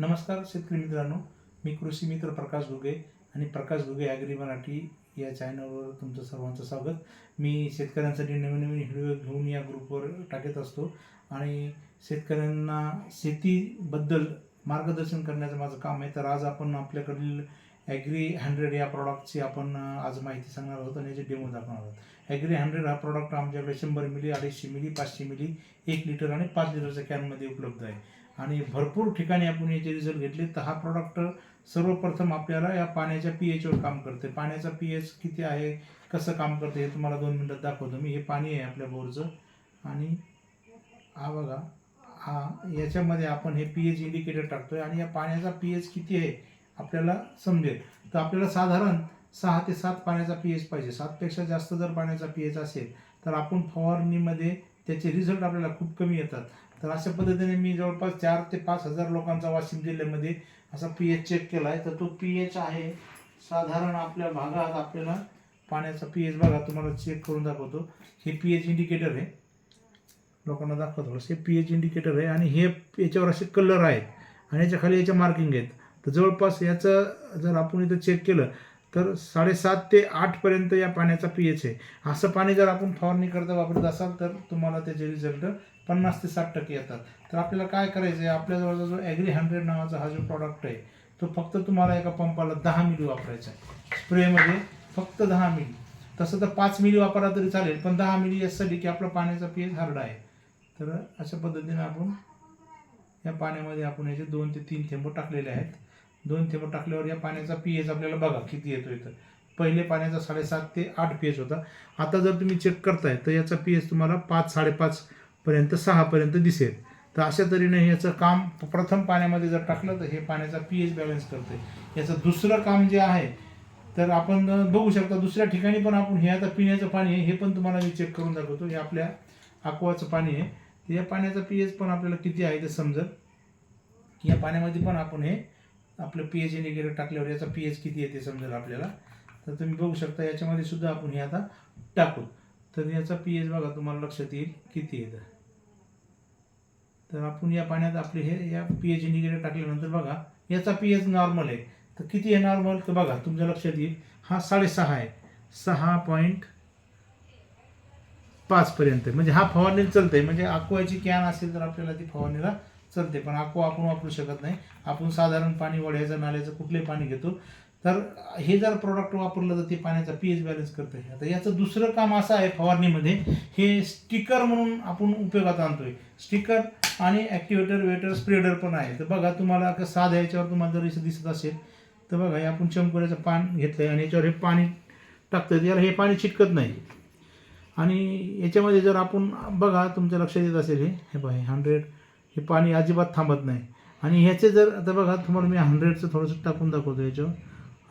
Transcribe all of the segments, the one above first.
नमस्कार शेतकरी मित्रांनो मी कृषी मित्र प्रकाश घुगे आणि प्रकाश घुगे ॲग्री मराठी या चॅनलवर तुमचं सर्वांचं स्वागत. मी शेतकऱ्यांसाठी नवीन नवीन व्हिडिओ घेऊन या ग्रुपवर टाकत असतो आणि शेतकऱ्यांना शेतीबद्दल मार्गदर्शन करण्याचं माझं काम आहे. तर आज आपण आपल्याकडील ॲग्री हंड्रेड या प्रॉडक्टची आपण आज माहिती सांगणार आहोत आणि याचे डेमो दाखवणार आहोत. ॲग्री हंड्रेड हा प्रॉडक्ट आमच्याकडे शंभर मिली अडीचशे मिली पाचशे मिली एक लिटर आणि पाच लिटरच्या कॅनमध्ये उपलब्ध आहे. आणि भरपूर ठिकाणी आपण याचे रिझल्ट घेतले. तर हा प्रॉडक्ट सर्वप्रथम आपल्याला या पाण्याच्या पी एचवर काम करते. पाण्याचा पी एच किती आहे? कसं काम करते? हे तुम्हाला दोन मिनटात दाखवतो मी. हे पाणी आहे आपल्या बोरचं. आणि हा बघा हा याच्यामध्ये आपण हे पी एच इंडिकेटर टाकतोय आणि या पाण्याचा पी एच किती आहे आपल्याला समजेल. तर आपल्याला साधारण सहा ते सात पाण्याचा पी एच पाहिजे सातपेक्षा जास्त जर पाण्याचा पी एच असेल तर आपण फवारणीमध्ये त्याचे रिझल्ट आपल्याला खूप कमी येतात. तर अशा पद्धतीने मी जवळपास चार ते पाच हजार लोकांचा वाशिम जिल्ह्यामध्ये असा पी एच चेक केला आहे तर तो पी एच आहे. साधारण आपल्या भागात आपल्याला पाण्याचा पी एच बघा तुम्हाला चेक करून दाखवतो. हे पी एच इंडिकेटर आहे. लोकांना दाखवतो हे पी एच इंडिकेटर आहे आणि हे याच्यावर असे कलर आहेत आणि याच्या खाली याच्या मार्किंग आहेत. तर जवळपास याचं जर आपण इथं चेक केलं तर साडेसात ते आठपर्यंत या पाण्याचा पी एच आहे. असं पाणी जर आपण फवारणी करता वापरत असाल तर तुम्हाला त्याचे रिझल्ट पन्नास ते साठ टक्के येतात. तर आपल्याला काय करायचं आहे आपल्याजवळचा जो ॲग्री हंड्रेड नावाचा हा जो प्रॉडक्ट आहे तो फक्त तुम्हाला एका पंपाला दहा मिली वापरायचा आहे. स्प्रेमध्ये फक्त दहा मिली. तसं तर पाच मिली वापरला तरी चालेल पण दहा मिली यासाठी की आपला पाण्याचा पी एच हार्ड आहे. तर अशा पद्धतीने आपण या पाण्यामध्ये आपण याचे दोन ते तीन थेंब टाकलेले आहेत. दोन थेंब टाकल्यावर या पाण्याचा पी एच आपल्याला बघा किती येतो इथं पहिले पाण्याचा साडेसात ते आठ पी एच होता. आता जर तुम्ही चेक करताय तर याचा पी एच तुम्हाला पाच साडेपाच पर्यंत सहापर्यंत दिसेल. तर अशा तऱ्हेने याचं काम प्रथम पाण्यामध्ये जर टाकलं तर हे पाण्याचा पी एच बॅलन्स करते याचं दुसरं काम जे आहे तर आपण बघू शकता दुसऱ्या ठिकाणी पण आपण हे आता पिण्याचं पाणी आहे हे पण तुम्हाला मी चेक करून दाखवतो. हे आपल्या अक्वाचं पाणी आहे. तर या पाण्याचा पी एच पण आपल्याला किती आहे ते समजेल. या पाण्यामध्ये पण आपण हे आपलं पी एच वगैरे टाकल्यावर याचा पी एच किती आहे ते समजेल आपल्याला. तर तुम्ही बघू शकता याच्यामध्ये सुद्धा आपण हे आता टाकू. तर याचा पी एच बघा तुम्हाला लक्षात येईल किती येतं. तर आपण या पाण्यात आपले हे या पी एच इंडिकेटर टाकल्यानंतर बघा याचा पी एच नॉर्मल आहे. तर किती आहे नॉर्मल तर बघा तुमच्या लक्षात येईल. हा साडेसहा आहे. सहा पॉईंट पाचपर्यंत म्हणजे हा फवारणीला चालते म्हणजे अक्वाची कॅन असेल तर आपल्याला ती फवारणीला चालते. पण अक्वा आपण वापरू शकत नाही. आपण साधारण पाणी वड्याचं नाल्याचं कुठलंही पाणी घेतो. तर हे जर प्रोडक्ट वापरलं तर ते पाण्याचा पी एच बॅलन्स करतं आता याचं दुसरं काम असं आहे फवारणीमध्ये हे स्टिकर म्हणून आपण उपयोगात आणतोय. स्टिकर आणि ॲक्टिवेटर वेटर स्प्रेडर पण आहे. तर बघा तुम्हाला का साध्या याच्यावर तुम्हाला जर इथं दिसत असेल तर बघा हे आपण चमकुऱ्याचं पान घेतलं आहे आणि याच्यावर हे पाणी टाकतं याला हे पाणी चिटकत नाही. आणि याच्यामध्ये जर आपण बघा तुमच्या लक्षात येत असेल हे. हे बघा हंड्रेड हे पाणी अजिबात थांबत नाही. आणि ह्याचे जर आता बघा तुम्हाला मी हंड्रेडचं थोडंसं टाकून दाखवतो याच्यावर.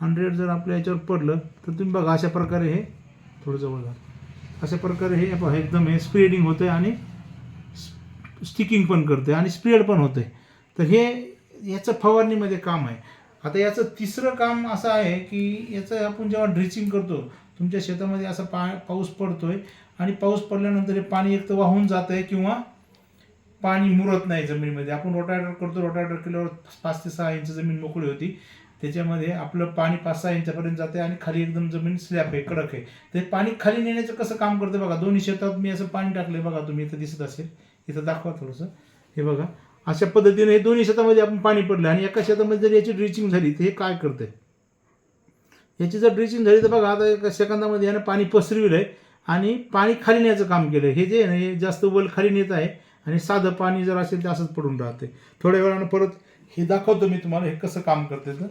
हंड्रेड जर आपल्या याच्यावर पडलं तर तुम्ही बघा अशा प्रकारे हे थोडं जवळ घाल अशा प्रकारे हे बघा एकदम हे स्प्रेडिंग होतं आणि स्टिकिंग पण करते आणि स्प्रेड पण होते तर हे याचं फवारणीमध्ये काम आहे. आता याचं तिसरं काम असं आहे की याचं आपण जेव्हा ड्रिचिंग करतो तुमच्या शेतामध्ये असा पा पाऊस पडतो आहे आणि पाऊस पडल्यानंतर हे पाणी एक तर वाहून जात आहे किंवा पाणी मुरत नाही जमिनीमध्ये. आपण रोटायटर करतो रोटायटर केल्यावर पाच ते सहा इंच जमीन मोकळी होती. त्याच्यामध्ये आपलं पाणी पाच सहा इंचापर्यंत जाते आणि खाली एकदम जमीन स्लॅप आहे कडक आहे. ते पाणी खाली नेण्याचं कसं काम करतं बघा दोन्ही शेतात मी असं पाणी टाकलंय बघा तुम्ही इथं दिसत असेल. इथं दाखवा थोडंसं. हे बघा अशा पद्धतीने हे दोन्ही शेतामध्ये आपण पाणी पडलं आणि एका शेतामध्ये जर याची ड्रिचिंग झाली तर हे काय करते याची जर ड्रिचिंग झाली तर बघा आता एका सेकंदामध्ये यानं पाणी पसरविलं आहे आणि पाणी खाली नेण्याचं काम केलं हे जे आहे ना हे जास्त वल खाली नेत आहे आणि साधं पाणी जर असेल तर असंच पडून राहते थोड्या वेळानं परत हे दाखवतो मी तुम्हाला हे कसं काम करते तर.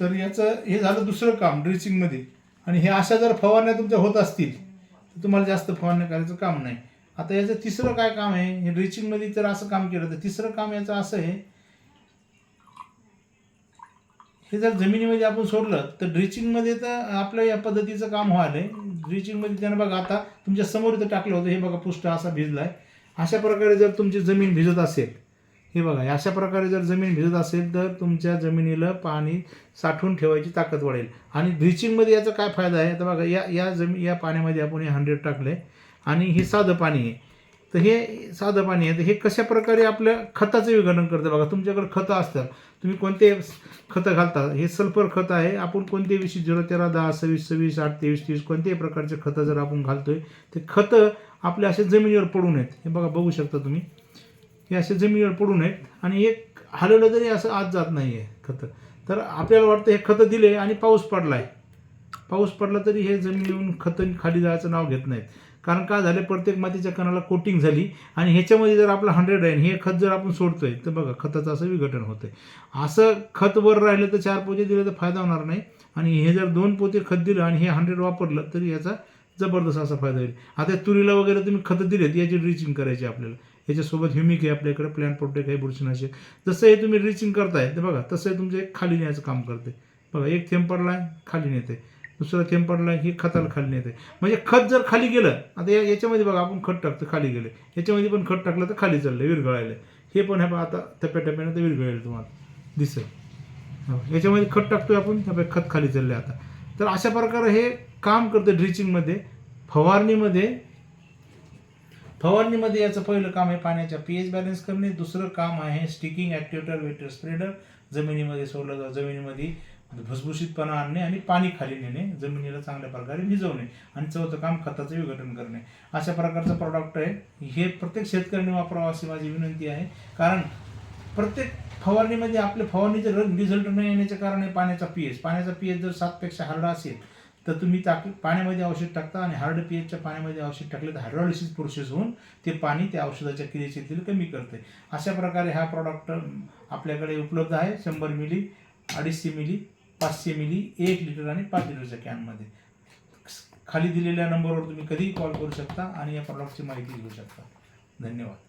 तर याचं हे झालं दुसरं काम ड्रिचिंगमध्ये आणि हे अशा जर फवारण्या तुमच्या होत असतील तर तुम्हाला जास्त फवारण्या करायचं काम नाही. आता याचं तिसरं काय काम आहे? हे ड्रिचिंगमध्ये जर असं काम केलं तर तिसरं काम याचं असं आहे हे जर जमिनीमध्ये आपण सोडलं तर ड्रिचिंगमध्ये तर आपलं या पद्धतीचं काम व्हायला आहे ड्रिचिंगमध्ये त्यानं बघा आता तुमच्यासमोर इथं टाकलं होतं हे बघा पुष्ट असा भिजला आहे अशा प्रकारे जर तुमची जमीन भिजत असेल हे बघा अशा प्रकारे जर जमीन भिजत असेल तर तुमच्या जमिनीला पाणी साठवून ठेवायची ताकद वाढेल. आणि ब्लिचिंगमध्ये याचा काय फायदा आहे? तर बघा या या जमी या पाण्यामध्ये आपण हे हंड्रेड टाकलं आहे आणि हे साधं पाणी आहे. तर हे साधं पाणी आहे. तर हे कशा प्रकारे आपल्या खताचं विघटन करतं बघा? तुमच्याकडे खतं असतात. तुम्ही कोणते खतं घालता? हे सल्फर खत आहे. आपण कोणते विषयी झिरो तेरा दहा सव्वीस सव्वीस आठ तेवीस तीस कोणत्याही प्रकारचे खतं जर आपण घालतोय ते खतं आपल्या असे जमिनीवर पडून आहेत. हे बघा बघू शकता तुम्ही. हे असे जमिनीवर पडू नयेत आणि एक हलवलं तरी असं आत जात नाही आहे खतं. तर आपल्याला वाटतं हे खतं दिले आणि पाऊस पडला आहे पाऊस पडला तरी हे जमिनीवरून खतं खाली जायचं नाव घेत नाहीत. कारण काय झालं? प्रत्येक मातीच्या कणाला कोटिंग झाली आणि ह्याच्यामध्ये जर आपलं हंड्रेड राहील हे खत जर आपण सोडतोय तर बघा खताचं असं विघटन होतंय. असं खत वर राहिलं तर चार पोते दिलं तर फायदा होणार नाही. आणि हे जर दोन पोते खत दिलं आणि हे हंड्रेड वापरलं तरी याचा जबरदस्त असा फायदा होईल. आता तुरीला वगैरे तुम्ही खतं दिलेत याची ड्रिचिंग करायची आपल्याला. याच्यासोबत ह्युमिक आहे आपल्याकडे प्लॅन प्रोटेक्ट आहे बुरशीनाशक जसं हे तुम्ही रिचिंग करताय तर बघा तसं हे तुमचे खाली न्यायचं काम करते बघा एक थेंब पडला खाली नेते दुसरा थेंब पडला हे खताला खाली नेते म्हणजे खत जर खाली गेलं आता या याच्यामध्ये बघा आपण खत टाकतो खाली गेले. याच्यामध्ये पण खत टाकलं तर खाली चाललं विरघळायला हे पण ह्या आता टप्प्याटप्प्यानं ते विरघळेल तुम्हाला. दिसेल. हो, याच्यामध्ये खत टाकतोय आपण त्या खत खाली चालले आता. तर अशा प्रकारे हे काम करतं ड्रिचिंगमध्ये फवारणीमध्ये फवारणीमध्ये याचं पहिलं काम आहे पाण्याच्या पीएच बॅलन्स करणे दुसरं काम आहे स्टिकिंग ॲक्टिवेटर वेटर स्प्रेडर जमिनीमध्ये सोडलं जातं. जमिनीमध्ये भुसभुशीतपणा आणणे आणि पाणी खाली नेणे जमिनीला चांगल्या प्रकारे भिजवणे आणि चौथं काम खताचं विघटन करणे. अशा प्रकारचं प्रॉडक्ट आहे. हे प्रत्येक शेतकऱ्याने वापरावं अशी माझी विनंती आहे. कारण प्रत्येक फवारणीमध्ये आपल्या फवारणीचे रिझल्ट न येण्याचे कारण आहे पाण्याचा पी एच पाण्याचा पीएच जर सातपेक्षा हरडा असेल तर तुम्ही टाक पाण्यामध्ये औषध टाकता आणि हार्ड पीएचच्या पाण्यामध्ये औषध टाकले तर हायड्रॉलिसिस प्रोसेस होऊन ते पाणी त्या औषधाच्या क्रियेशील कमी करते. अशा प्रकारे हा प्रॉडक्ट आपल्याकडे उपलब्ध आहे. शंभर मिली अडीचशे मिली पाचशे मिली एक लिटर आणि पाच लिटरच्या कॅनमध्ये खाली दिलेल्या नंबरवर तुम्ही कधीही कॉल करू शकता आणि या प्रॉडक्टची माहिती घेऊ शकता. धन्यवाद.